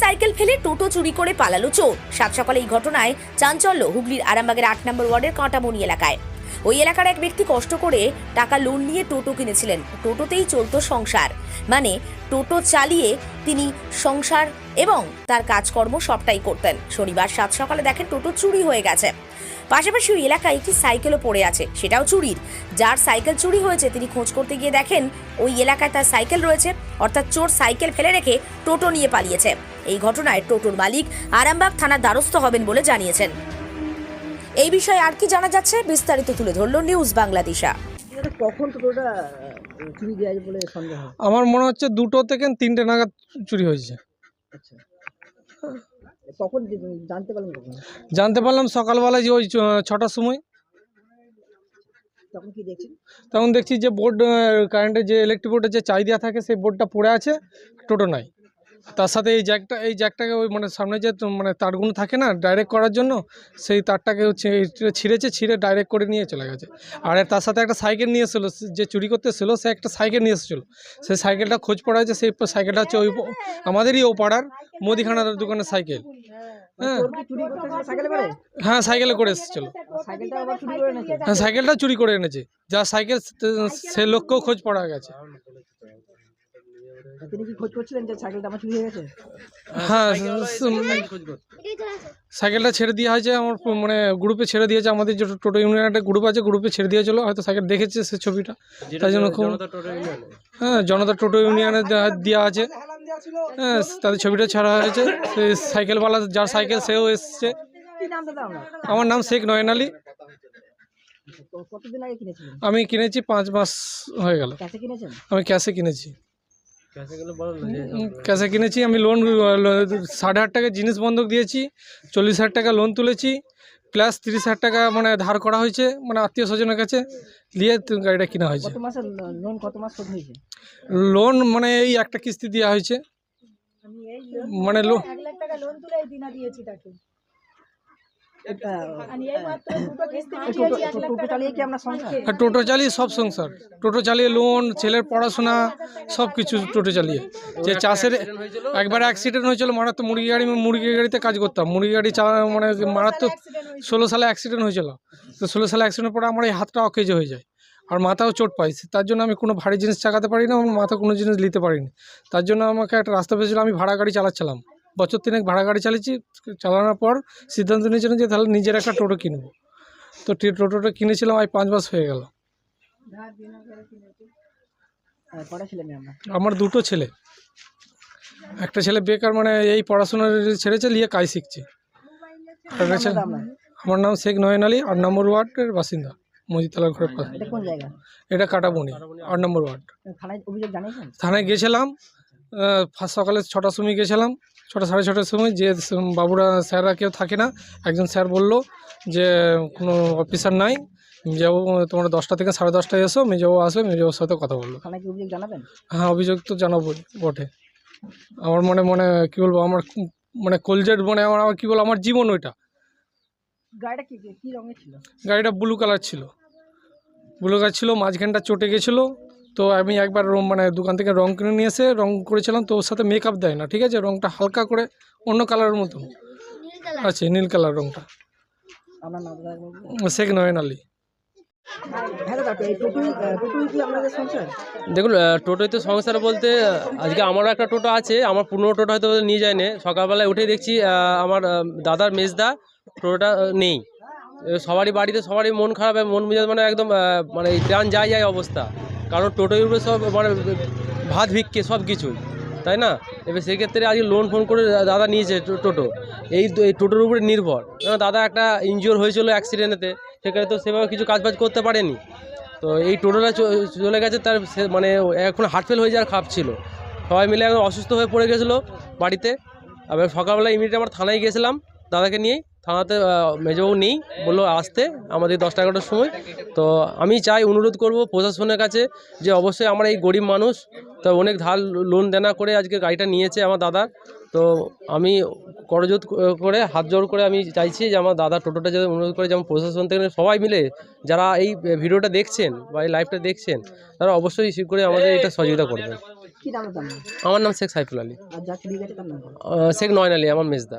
Cycle ফেলে টোটো চুরি করে পালালো চোর। সাত সকালে এই ঘটনায় চাঞ্চল্য, হুগলির আরামবাগের আট নম্বর ওয়ার্ডের কাঁটামণি এলাকায়। ওই এলাকার এক ব্যক্তি কষ্ট করে টাকা লোন নিয়ে টোটো কিনেছিলেন। টোটোতেই চলতো সংসার। মানে টোটো চালিয়ে তিনি সংসার এবং তার কাজকর্ম সবটাই করতেন। শনিবার সাত সকালে দেখেন টোটো চুরি হয়ে গেছে। পাশাপাশি ওই এলাকায় একটি সাইকেলও পড়ে আছে। সেটাও চুরির। যার সাইকেল চুরি হয়েছে, তিনি খোঁজ করতে গিয়ে দেখেন ওই এলাকায় তার সাইকেল রয়েছে। অর্থাৎ চোর সাইকেল ফেলে রেখে টোটো নিয়ে পালিয়েছে। এই ঘটনায় টোটোর মালিক আরামবাগ থানার দ্বারস্থ হবেন বলে জানিয়েছেন। এই বিষয়ে আর কি জানা যাচ্ছে বিস্তারিত তুলে ধরল নিউজ বাংলাদেশা। কখন টোটোটা চুরি দেওয়া বলে সন্দেহ আমার মনে হচ্ছে দুটো থেকে তিনটে নাগাদ চুরি হয়েছে। আচ্ছা। কখন জানতে পারলেন জানতে পারলাম সকালবেলায় যে ওই ছটার সময়। তখন কি দেখছেন? তখন দেখছি যে বোর্ড কারেন্টের যে ইলেকট্রিক বোর্ডের যে চাই দেওয়া থাকে সেই বোর্ডটা পড়ে আছে টোটো নাই। তার সাথে এই জ্যাকটা, এই জ্যাকটাকে ওই মানে সামনে যে মানে তারগুলো থাকে না ডাইরেক্ট করার জন্য, সেই তারটাকে ছিঁড়েছে, ছিঁড়ে ডাইরেক্ট করে নিয়ে চলে গেছে। আর তার সাথে একটা সাইকেল নিয়ে এসেছিল যে চুরি করতে এসেছিল, সে একটা সাইকেল নিয়ে এসেছিল। সেই সাইকেলটা খোঁজ পড়া হয়েছে, সেই সাইকেলটা হচ্ছে ওই আমাদেরই ও পাড়ার মুদিখানার দোকানের সাইকেল। হ্যাঁ। হ্যাঁ সাইকেলে করে এসেছিল। হ্যাঁ সাইকেলটা চুরি করে এনেছে। যা সাইকেল সে- লোককেও খোঁজ পড়া গেছে। তিনি কি খোঁজ করছিলেন যে সাইকেলটা আমার চুরি হয়ে গেছে? হ্যাঁ সাইকেলটা ছেড়ে দেওয়া হয়েছে আমার মানে গ্রুপে ছেড়ে দিয়েছে আমাদের যে টোটো ইউনিয়ন একটা গ্রুপ আছে গ্রুপে ছেড়ে দিয়েছিল হয়তো সাইকেল দেখেছে সে ছবিটা। তাই জন্য খুব হ্যাঁ জনতা টোটো ইউনিয়নে দেওয়া আছে। হ্যাঁ তাদের ছবিটা ছাড়া হয়েছে সেই সাইকেলওয়ালা যার সাইকেল সেও এসছে। আমার নাম শেখ নয়ন আলী। আমি কিনেছি পাঁচ মাস হয়ে গেল। আমি ক্যাশে কিনেছি। ক্যাশে কিনেছি আমি লোন সাড়ে আট টাকা জিনিস বন্ধক দিয়েছি চল্লিশ হাজার টাকা লোন তুলেছি প্লাস তিরিশ হাজার টাকা মানে ধার করা হয়েছে মানে আত্মীয় স্বজনের কাছে দিয়ে তো গাড়িটা কেনা হয়েছে। লোন কত মাস হয়েছে? লোন মানে এই একটা কিস্তি দেওয়া হয়েছে। মানে লো লাখ টাকা লোন টোটো চালিয়ে সব সংসার টোটো চালিয়ে লোন ছেলের পড়াশোনা সব কিছু টোটো চালিয়ে যে চাষের একবার অ্যাক্সিডেন্ট হয়েছিল মারাত্মক মুরগি গাড়ি মুরগি গাড়িতে কাজ করতাম মুরগি গাড়ি চালা মানে মারাত্মক ষোলো সালে অ্যাক্সিডেন্ট হয়েছিল। তো ষোলো সালে অ্যাক্সিডেন্টের পরে আমার এই হাতটা অকেজ হয়ে যায়। আর মাথাও চোট পাইছে তার জন্য আমি কোনো ভারী জিনিস চাকাতে পারি না, আমার মাথা কোনো জিনিস নিতে পারিনি তার জন্য আমাকে একটা রাস্তা পেয়েছিল, আমি ভাড়া গাড়ি চালাচ্ছিলাম। বছর তিনেক ভাড়া গাড়ি চালিয়েছি চালানোর পর সিদ্ধান্ত নিয়েছিলাম যে তাহলে নিজের একটা টোটো কিনবো। তো টি- টোটোটা কিনেছিলাম আজ পাঁচ মাস হয়ে গেল। আমরা? দুটো ছেলে। একটা ছেলে বেকার মানে এই পড়াশোনা ছেড়েছে নিয়ে কাজ শিখছে। আর আমরা নাম শেখ নয়ন আলী আট নম্বর ওয়ার্ডের বাসিন্দা মজিতলার ঘরের পাশে। এটা কাটাবনি আট নম্বর ওয়ার্ড। থানায় গেছিলাম সকালে ছটার সময় গেছিলাম। ছটা সাড়ে ছটার সময় যে বাবুরা স্যাররা কেউ থাকে না একজন স্যার বলল যে কোনো অফিসার নাই মেজাবু তোমরা দশটা থেকে সাড়ে দশটায় এসো মেজাবু আসবে মেজাবুর সাথে কথা বলল। হ্যাঁ অভিযোগ তো জানাবোই বটে। আমার মনে মনে কী বলব আমার মানে কলজের মানে আমার আমার কী বলব আমার জীবন ওইটা। গাড়িটা কি কি রঙের ছিল? গাড়িটা ব্লু কালার ছিল। ব্লু কালার ছিল মাঝখানটা চটে গেছিল তো আমি একবার রং মানে দোকান থেকে রং কিনে নিয়ে এসে রং করেছিলাম, তো ওর সাথে মেকআপ দেয় না, ঠিক আছে? রংটা হালকা করে অন্য কালারের মতো। আছে নীল কালার রংটা। শেখ নয়ন আলী। দেখুন টোটোয় তো সংসার বলতে, আজকে আমারও একটা টোটো আছে, আমার পুরনো টোটো হয়তো নিয়ে যায় যায়নি। সকালবেলায় উঠে দেখছি আমার দাদার মেজদা টোটোটা নেই। সবারই বাড়িতে সবারই মন খারাপ, মন মেজাজ মানে একদম মানে প্রাণ যায় যায় অবস্থা। কারণ টোটোর উপরে সব মানে ভাত ভিক্ষে সব কিছুই তাই না? এবার সেক্ষেত্রে আজকে লোন ফোন করে দাদা নিয়েছে টোটো। এই এই টোটোর উপরে নির্ভর। কারণ দাদা একটা ইনজিওর হয়েছিল অ্যাক্সিডেন্টেতে সেখানে তো সেভাবে কিছু কাজবাজ করতে পারেনি। তো এই টোটোটা চলে গেছে, তার মানে এখন হার্ট ফেল হয়ে যাওয়ার খাপ ছিল। সবাই মিলে এখন অসুস্থ হয়ে পড়ে গেছিল বাড়িতে। আবার সকালবেলা ইমিডিয়েট আমার থানায় গিয়েছিলাম। দাদাকে নিয়ে থানাতে মেজবাবু নেই বলল আসতে আমাদের দশটা এগারোটার সময়। তো আমি চাই অনুরোধ করব প্রশাসনের কাছে যে অবশ্যই আমরা এই গরিব মানুষ তো অনেক ধার লোন দেনা করে আজকে গাড়িটা নিয়েছে আমার দাদা। তো আমি করজোত করে হাত জোর করে আমি চাইছি যে আমার দাদা টোটোটা যাতে অনুরোধ করে যেমন প্রশাসন থেকে সবাই মিলে যারা এই ভিডিওটা দেখছেন বা এই লাইভটা দেখছেন তারা অবশ্যই করে আমাদের এটা সহযোগিতা করবেন আমার নাম শেখ সাইফুল আলী। শেখ নয়ন আলী আমার মেজদা।